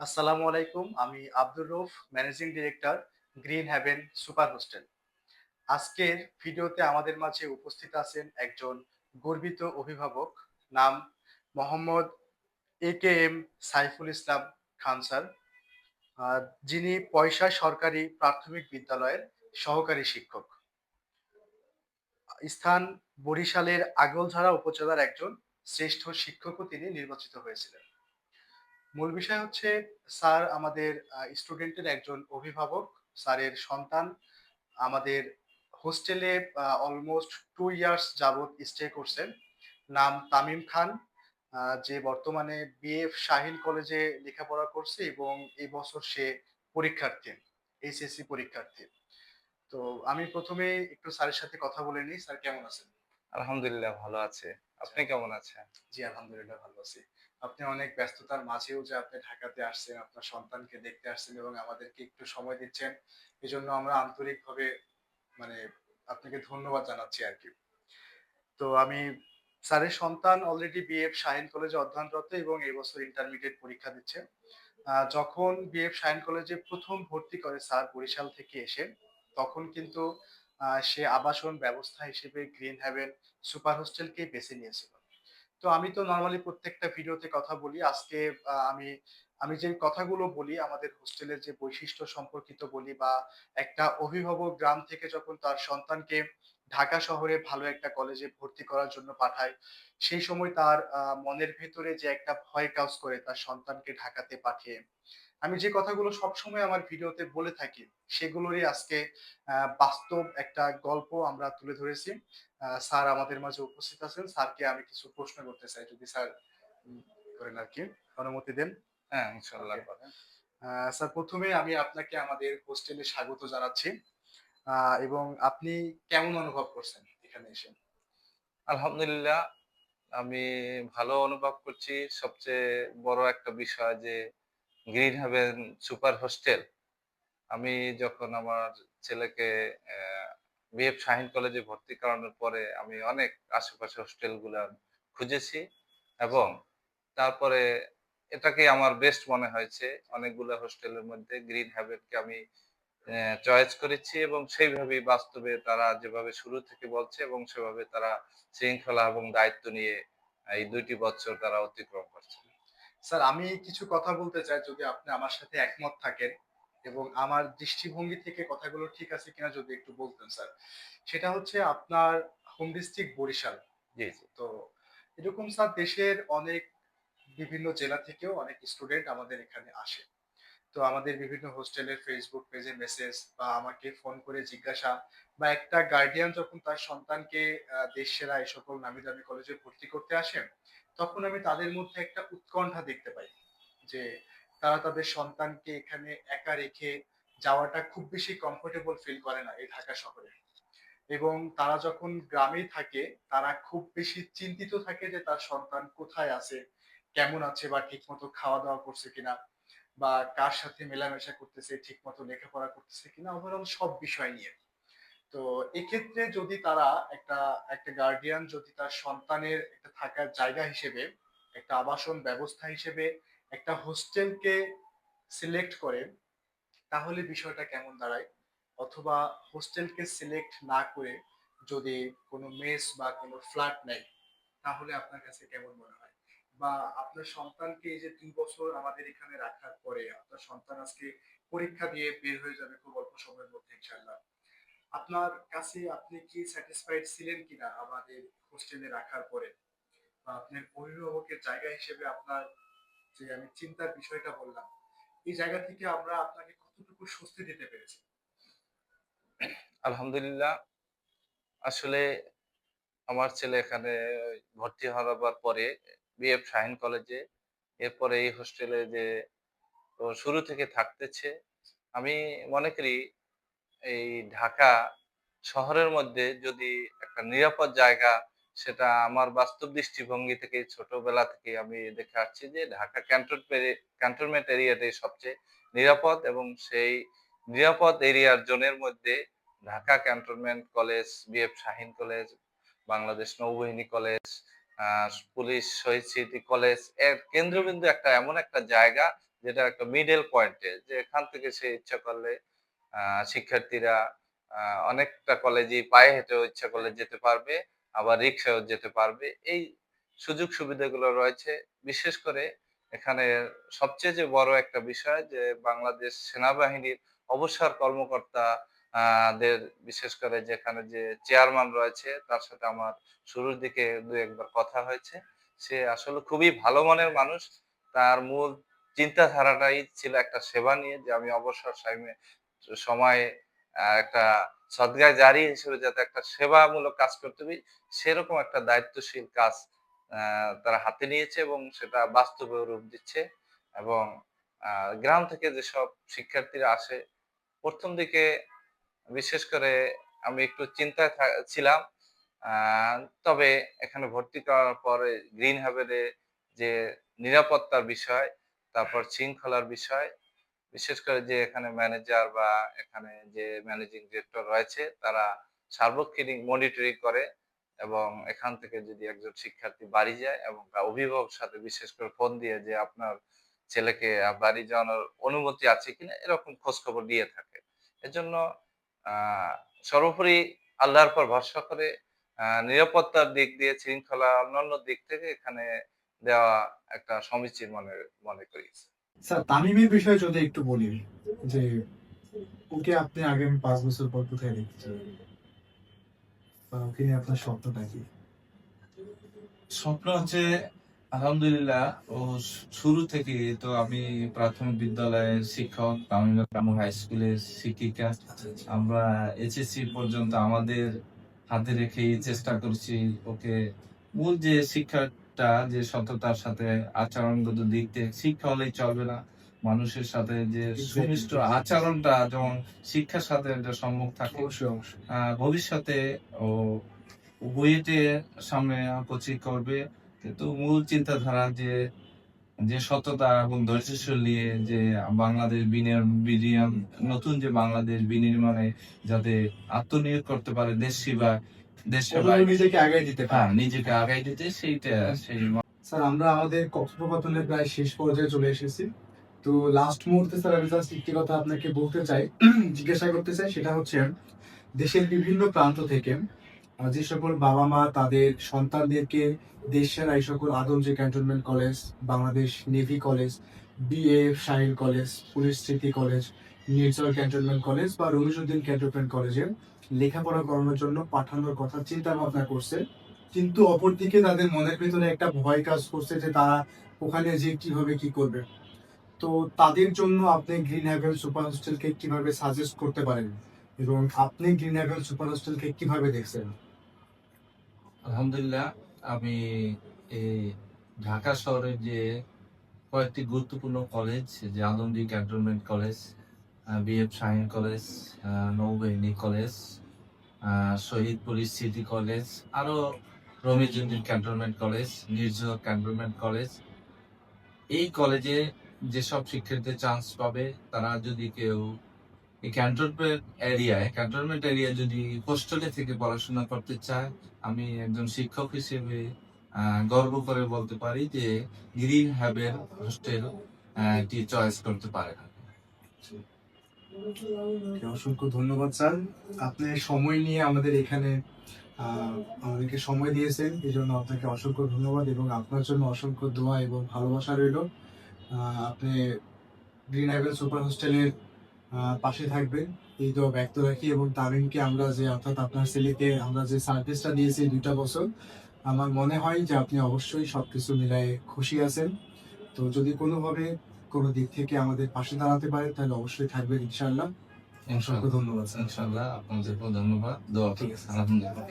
আসসালামু আলাইকুম, আমি Abdur Rauf managing director green haven super hostel আজকের ভিডিওতে আমাদের মাঝে উপস্থিত আছেন একজন গর্বিত অভিভাবক, নাম Mohammad A K M Saiful Islam Khan sir. যিনি পয়সা সরকারি প্রাথমিক বিদ্যালয়ের সহকারী শিক্ষক। স্থান বরিশালের আগলঝাড়া উপজেলার একজন শ্রেষ্ঠ শিক্ষকও তিনি নির্বাচিত হয়েছিলেন। মূল বিষয় হচ্ছে স্যার আমাদের স্টুডেন্টের একজন অভিভাবক স্যারের সন্তান। আমাদের হোস্টেলে অলমোস্ট টু ইয়ার্স যাবত স্টে করছেন। নাম তামিম খান যে বর্তমানে বিএফ শাহিন কলেজে লেখাপড়া করছে এবং এবছর সে পরীক্ষার্থী এইচএসসি পরীক্ষার্থী। তো আমি প্রথমে একটু স্যারের সাথে কথা বলে নিই। স্যার কেমন আছেন? আলহামদুলিল্লাহ ভালো আছে। আপনি কেমন আছেন? জি আলহামদুলিল্লাহ ভালো আছি। আপনি অনেক ব্যস্ততার মাঝেও যে আপনি ঢাকাতে আসছেন, আপনার সন্তানকে দেখতে আসছেন এবং আমাদেরকে একটু সময় দিচ্ছেন, এজন্য আমরা আন্তরিকভাবে মানে আপনাকে ধন্যবাদ জানাচ্ছি আর কি। তো আমি স্যারের সন্তান অলরেডি বিএফ শাহিন কলেজে অধ্যয়নরত এবং এই বছর ইন্টারমিডিয়েট পরীক্ষা দিচ্ছে। যখন বিএফ শাহিন কলেজে প্রথম ভর্তি করে স্যার বরিশাল থেকে এসে, তখন কিন্তু সে আবাসন ব্যবস্থা হিসেবে গ্রিন হ্যাভেন সুপার হোস্টেলকেই বেছে নিয়েছিল। তো আমি তো নর্মালি প্রত্যেকটা ভিডিওতে কথা বলি। আজকে আমি আমি যে কথাগুলো বলি, আমাদের হোস্টেলের যে বৈশিষ্ট্য সম্পর্কিত বলি বা একটা অভিভাবক গ্রাম থেকে যখন তার সন্তানকে ঢাকা শহরে ভালো একটা কলেজে ভর্তি করার জন্য পাঠায়, সেই সময় তার মনের ভেতরে যে একটা ভয় কাজ করে তার সন্তানকে ঢাকাতে পাঠিয়ে। আমি যে কথাগুলো সবসময় আমার ভিডিওতে বলে থাকি সেগুলোরই আজকে বাস্তব একটা গল্প আমরা তুলে ধরেছি। স্যার আমাদের মাঝে উপস্থিত আছেন। স্যারকে আমি কিছু প্রশ্ন করতে চাই যদি স্যার করেন আর কি অনুমতি দেন। হ্যাঁ ইনশাল্লাহ স্যার প্রথমে আমি আপনাকে আমাদের হোস্টেলে স্বাগত জানাচ্ছি। আহ, এবং আপনি কেমন অনুভব করছেন এখানে এসে? আলহামদুলিল্লাহ আমি ভালো অনুভব করছি। সবচেয়ে বড় একটা বিষয় যে গ্রিন হ্যাভেন সুপার হোস্টেল। আমি যখন আমার ছেলেকে বিএফ শাহিন কলেজে ভর্তি করানোর পরে আমি অনেক আশেপাশে হোস্টেলগুলো খুঁজেছি এবং তারপরে এটাকে আমার বেস্ট মনে হয়েছে। অনেকগুলো হোস্টেলের মধ্যে গ্রিন হ্যাভেনকে আমি চয়েস করেছি এবং সেইভাবেই বাস্তবে তারা যেভাবে শুরু থেকে বলছে এবং সেভাবে তারা শৃঙ্খলা এবং দায়িত্ব নিয়ে এই দুইটি বছর তারা অতিক্রম করছে। স্যার আমি কিছু কথা বলতে চাই যদি আপনি আমার সাথে একমত থাকেন এবং আমার দৃষ্টিভঙ্গি থেকে কথাগুলো ঠিক আছে কিনা যদি একটু বলতেন স্যার। সেটা হচ্ছে আপনার হোম ডিস্ট্রিক্ট বরিশাল। জি তো এরকম স্যার দেশের অনেক বিভিন্ন জেলা থেকেও অনেক স্টুডেন্ট আমাদের এখানে আসে। তো আমাদের বিভিন্ন হোস্টেলের ফেসবুক পেজে মেসেজ বা আমাকে ফোন করে জিজ্ঞাসা বা একটা গার্ডিয়ান যখন তার সন্তানকে দেশ সেরা এই সকল নামি দামি কলেজে ভর্তি করতে আসে তখন আমি তাদের মধ্যে একটা উৎকণ্ঠা দেখতে পাই যে তারা তাদের সন্তানকে এখানে একা রেখে যাওয়াটা খুব বেশি কমফোর্টেবল ফিল করে না এই ঢাকা শহরে। এবং তারা যখন গ্রামে থাকে, তারা খুব বেশি চিন্তিত থাকে যে তার সন্তান কোথায় আছে, কেমন আছে বা ঠিকমতো খাওয়া দাওয়া করছে কিনা বা কার সাথে মেলামেশা করতেছে, ঠিকমতো লেখাপড়া করতেছে কিনা ওভারঅল সব বিষয় নিয়ে। তো এক্ষেত্রে যদি তারা একটা একটা গার্ডিয়ান যদি তার সন্তানের একটা থাকার জায়গা হিসেবে, একটা আবাসন ব্যবস্থা হিসেবে, একটা হোস্টেলকে সিলেক্ট করে, তাহলে বিষয়টা কেমন দাঁড়ায়? অথবা হোস্টেলকে সিলেক্ট না করে যদি কোনো মেস বা কোনো ফ্ল্যাট নেয়, তাহলে আপনার কাছে কেমন মনে হয়? বা আপনার সন্তানকে এই যে দুই বছর আমাদের এখানে রাখার পরে, আপনার সন্তান আজকে পরীক্ষা দিয়ে বের হয়ে যাবে খুব অল্প সময়ের মধ্যে ইনশাল্লাহ আপনার কাছে আপনি কি স্যাটিসফাইড ছিলেন কিনা আমাদের হোস্টেলে রাখার পরে? বা আপনার অভিভাবকের জায়গা হিসেবে আপনার যে আমি চিন্তার বিষয়টা বললাম, এই জায়গা থেকে আমরা আপনাকে কতটুকু স্বস্তি দিতে পেরেছি? আলহামদুলিল্লাহ, আসলে আমার ছেলে এখানে ভর্তি হওয়ার পরে বিএফ শাহিন কলেজে এরপরে এই হোস্টেলে যে শুরু থেকে থাকতেছে। আমি মনে করি এই ঢাকা শহরের মধ্যে যদি একটা নিরাপদ জায়গা, সেটা আমার বাস্তব দৃষ্টিভঙ্গি থেকে ছোটবেলা থেকে আমি দেখে আসছি যে ঢাকা ক্যান্টনমেন্ট এরিয়াটাই সবচেয়ে নিরাপদ এবং সেই নিরাপদ এরিয়ার জোনের মধ্যে Dhaka cantonment college BF Shaheen college Bangladesh নৌবাহিনী কলেজ পুলিশ, শহীদ স্মৃতি কলেজের কেন্দ্রবিন্দু একটা এমন একটা জায়গা যেটা একটা মিডল পয়েন্টে যে এখান থেকে সে ইচ্ছা করলে শিক্ষার্থীরা অনেকটা কলেজে পায়ে হেঁটেও ইচ্ছা করলে যেতে পারবে, আবার রিক্সায়ও যেতে পারবে। এই সুযোগ সুবিধাগুলো রয়েছে। বিশেষ করে এখানে সবচেয়ে যে বড় একটা বিষয় যে বাংলাদেশ সেনাবাহিনীর অবসর কর্মকর্তা দের বিশেষ করে যেখানে যে চেয়ারম্যান রয়েছে, তার সাথে আমার শুরুর দিকে দু একবার কথা হয়েছে। সে আসলে খুবই ভালো মনের মানুষ। তার মূল চিন্তাধারাটাই ছিল একটা সেবা নিয়ে যে আমি অবসর টাইমে সময় একটা সদগায় জারি হিসেবে যাতে একটা সেবামূলক কাজ করতে হবে সেরকম একটা দায়িত্বশীল কাজ তারা হাতে নিয়েছে এবং সেটা বাস্তবে রূপ দিচ্ছে এবং গ্রাম থেকে যেসব শিক্ষার্থীরা আসে, প্রথম দিকে বিশেষ করে আমি একটু চিন্তায় ছিলাম তবে এখানে ভর্তি করার পরে গ্রিন হ্যাভেনে যে নিরাপত্তার বিষয়, তারপর শৃঙ্খলার বিষয় বিশেষ করে যে এখানে ম্যানেজার বা এখানে যে ম্যানেজিং ডিরেক্টর রয়েছে, তারা সার্বক্ষণিক মনিটরিং করে এবং এখান থেকে যদি একজন শিক্ষার্থী বাড়ি যায় এবং তার অভিভাবকের সাথে বিশেষ করে ফোন দিয়ে যে আপনার ছেলেকে বাড়ি যাওয়ানোর অনুমতি আছে কিনা, এরকম খোঁজ খবর দিয়ে থাকে। এজন্য সর্বোপরি আল্লাহর পর ভরসা করে নিরাপত্তার দিক দিয়ে, শৃঙ্খলা অন্যান্য দিক থেকে এখানে দেওয়া একটা সমীচীন মনে মনে করি। স্যার তামিমের বিষয়ে যদি একটু বলি যে ওকে আপনি আগামী পাঁচ বছর পর কোথায় দেখতে চান? বা ওকে নিয়ে আপনার স্বপ্নটা কি? স্বপ্ন হচ্ছে আলহামদুলিল্লাহ ও শুরু থেকে তো আমি প্রাথমিক বিদ্যালয়ের শিক্ষক তামিলনাড়ু হাই স্কুলের শিক্ষিকা। আমরা এইচএসসি পর্যন্ত আমাদের হাতে রেখেই চেষ্টা করছি ওকে মূল যে শিক্ষাটা যে সততার সাথে আচরণগত দিক থেকে শিক্ষা হলেই চলবে না। মানুষের সাথে যে সুমিষ্ট আচরণটা যেমন শিক্ষার সাথে একটা সম্মুখ থাকে ভবিষ্যতে ও বুয়েটে সামনে কোচিং করবে। কিন্তু মূল চিন্তাধারা যে যে সততা এবং ধৈর্যশীল নিয়ে যে বাংলাদেশ বিনিয়োগ নতুন যে বাংলাদেশ বিনির্মাণে যাতে আত্মনিয়োগ করতে পারে দেশ সেবা দেশ ওগুলো নিজেকে আগাই দিতে হ্যাঁ নিজেকে আগাই দিতে সেইটা সেই স্যার আমরা আমাদের কথোপকথনের প্রায় শেষ পর্যায়ে চলে এসেছি। তো লাস্ট মুহূর্তে স্যার আমি জাস্ট একটি কথা আপনাকে বলতে চাই জিজ্ঞাসা করতে চাই সেটা হচ্ছে দেশের বিভিন্ন প্রান্ত থেকে যে সকল বাবা মা তাদের সন্তানদেরকে দেশের এই সকল Adamjee cantonment college Bangladesh navy college BA Shaheen college police Smriti college Nirjhor cantonment college বা রমিজুদ্দিন ক্যান্টনমেন্ট কলেজে লেখাপড়া করানোর জন্য পাঠানোর কথা চিন্তা ভাবনা করছে। কিন্তু অপরদিকে তাদের মনের ভিতরে একটা ভয় কাজ করছে যে তারা ওখানে যে কীভাবে কি করবে। তো তাদের জন্য আপনি গ্রিন হ্যাভেন সুপার হোস্টেলকে কীভাবে সাজেস্ট করতে পারেন? এবং আপনি গ্রিন হ্যাভেন সুপার হোস্টেলকে কীভাবে দেখছেন? আলহামদুলিল্লাহ, আমি এই ঢাকা শহরের যে কয়েকটি গুরুত্বপূর্ণ কলেজ যে আলমদি cantonment college BF Shaheen college নৌবাহিনী college Shaheed police city college, আরও Ramizuddin cantonment college, Nirjhor cantonment college. এই কলেজে যেসব শিক্ষার্থী চান্স পাবে, তারা যদি কেউ এই ক্যান্টনমেন্ট এরিয়ায় ক্যান্টনমেন্ট এরিয়া যদি হোস্টেলে থেকে পড়াশোনা করতে চায়, আমি একজন শিক্ষক হিসেবে গর্ব করে বলতে পারি যে গ্রিন হ্যাভেন হোস্টেল টি চয়েস করতে পারে অসংখ্য ধন্যবাদ, স্যার। আপনি সময় নিয়ে আমাদের এখানে আমাদেরকে সময় দিয়েছেন এই জন্য আপনাকে অসংখ্য ধন্যবাদ এবং আপনার জন্য অসংখ্য দোয়া এবং ভালোবাসা রইল। আপনি গ্রিন হ্যাভেন সুপার হোস্টেলের পাশে থাকবেন। এই তো ব্যক্ত রাখি এবং তামিমকে আমরা যে, অর্থাৎ আপনার ছেলেকে আমরা যে সার্ভিসটা দিয়েছি দুইটা বছর, আমার মনে হয় যে আপনি অবশ্যই সব কিছু মিলায়ে খুশি আছেন। তো যদি কোনোভাবে কোনো দিক থেকে আমাদের পাশে দাঁড়াতে পারে তাহলে অবশ্যই থাকবেন ইনশাআল্লাহ। অসংখ্য ধন্যবাদ ইনশাল্লাহ আপনাদেরকেও ধন্যবাদ। দোয়া ঠিক আছে। আলহামদুলিল্লাহ।